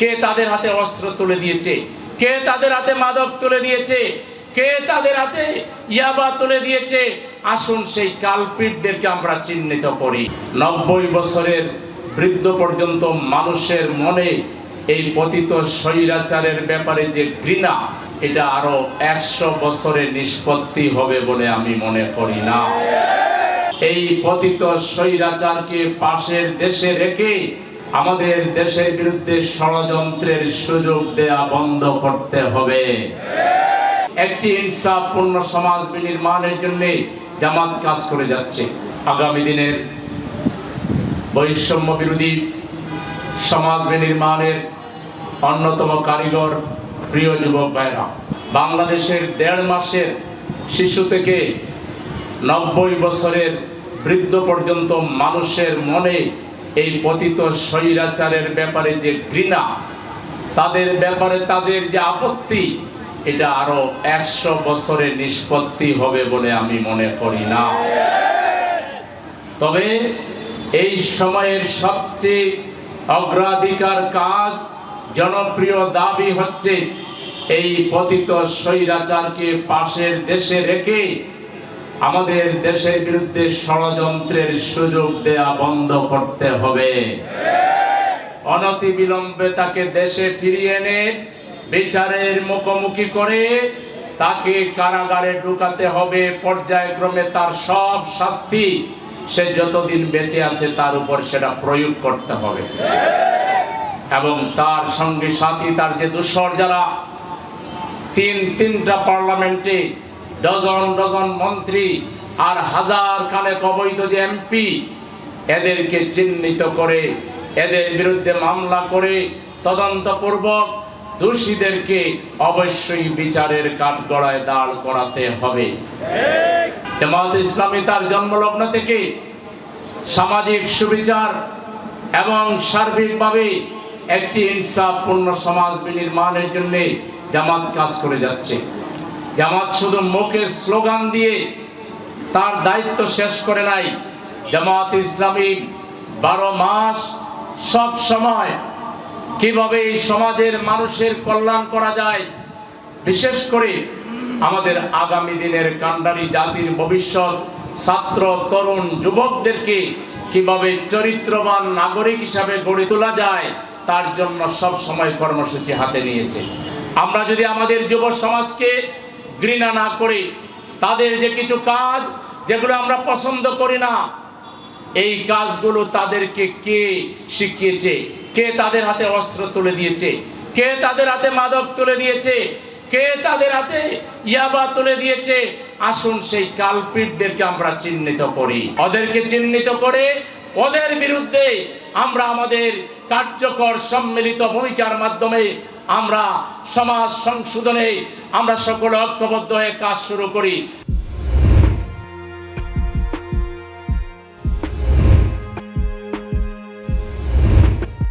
কে তাদের হাতে অস্ত্র তুলে দিয়েছে? কে তাদের হাতে মাদক তুলে দিয়েছে? কে তাদের হাতে ইয়াবা তুলে দিয়েছে? আসুন সেই কালপিটদেরকে আমরা চিহ্নিত করি। নব্বই বছরের বৃদ্ধ পর্যন্ত মানুষের মনে এই পতিত স্বৈরাচারের ব্যাপারে যে ঘৃণা, এটা আরও একশো বছরে নিষ্পত্তি হবে বলে আমি মনে করি না। এই পতিত স্বৈরাচারকে পাশের দেশে রেখে আমাদের দেশের বিরুদ্ধে ষড়যন্ত্রের সুযোগ দেয়া বন্ধ করতে হবে। একটি ইনসাফপূর্ণ সমাজ বিনির্মাণের জন্য জামাত কাজ করে যাচ্ছে। আগামী দিনের বৈষম্য বিরোধী সমাজ বিনির্মাণের অন্যতম কারিগর প্রিয় যুবক ভাইরা, বাংলাদেশের দেড় মাসের শিশু থেকে নব্বই বছরের বৃদ্ধ পর্যন্ত মানুষের মনে এই পতিত স্বৈরাচারের ব্যাপারে যে ঘৃণা, তাদের ব্যাপারে তাদের যে আপত্তি, এটা আরও একশো বছরে নিষ্পত্তি হবে বলে আমি মনে করি না। তবে এই সময়ের সবচেয়ে অগ্রাধিকার কাজ, জনপ্রিয় দাবি হচ্ছে এই পতিত স্বৈরাচারকে পাশের দেশে রেখে আমাদের দেশের বিরুদ্ধে ষড়যন্ত্রের সুযোগ দেয়া বন্ধ করতে হবে। অনতি বিলম্বে তাকে দেশে ফিরিয়ে এনে বিচারের মুখোমুখি করে তাকে কারাগারে ঢুকাতে হবে। পর্যায়ক্রমে তার সব শাস্তি সে যতদিন বেঁচে আছে তার উপর সেটা প্রয়োগ করতে হবে। এবং তার সঙ্গে সাথী, তার যে দুঃসর যারা, তিন, তিনটা পার্লামেন্টে ডজন ডজন মন্ত্রী আর হাজার খানেক অবৈধ যে এমপি এদেরকে চিহ্নিত করে, এদের বিরুদ্ধে মামলা করে তদন্তপূর্বক দোষীদেরকে অবশ্যই বিচারের কাঠগড়ায় দাঁড় করাতে হবে। জামাত ইসলামী তার জন্মলগ্ন থেকে সামাজিক সুবিচার এবং সার্বিকভাবে একটি ইনসাফপূর্ণ সমাজ বিনির্মাণের জন্য জামাত কাজ করে যাচ্ছে। জামাত শুধু মুখে স্লোগান দিয়ে তার দায়িত্ব শেষ করে নাই। জামাত ইসলামী বারো মাস সব সময় কীভাবে এই সমাজের মানুষের কল্যাণ করা যায়, বিশেষ করে আমাদের আগামী দিনের কান্ডারি জাতির ভবিষ্যৎ, ছাত্র, তরুণ, যুবকদেরকে কীভাবে চরিত্রবান নাগরিক হিসাবে গড়ে তোলা যায়, তার জন্য সব সময় কর্মসূচি হাতে নিয়েছে। আমরা যদি আমাদের যুব সমাজকে ঘৃণা না করি তাদের যে কিছু কাজ যেগুলো আমরা পছন্দ করি না, এই কাজগুলো তাদেরকে কে শিখিয়েছে? কে তাদের হাতে অস্ত্র তুলে দিয়েছে? কে তাদের হাতে মাদক তুলে দিয়েছে? কে তাদের হাতে ইয়াবা তুলে দিয়েছে? আসুন সেই কালপিটদেরকে আমরা চিহ্নিত করি। ওদেরকে চিহ্নিত করে ওদের বিরুদ্ধে আমরা আমাদের কার্যকর সম্মিলিত ভূমিকার মাধ্যমে আমরা সমাজ সংশোধনে আমরা সকলে ঐক্যবদ্ধ হয়ে কাজ শুরু করি।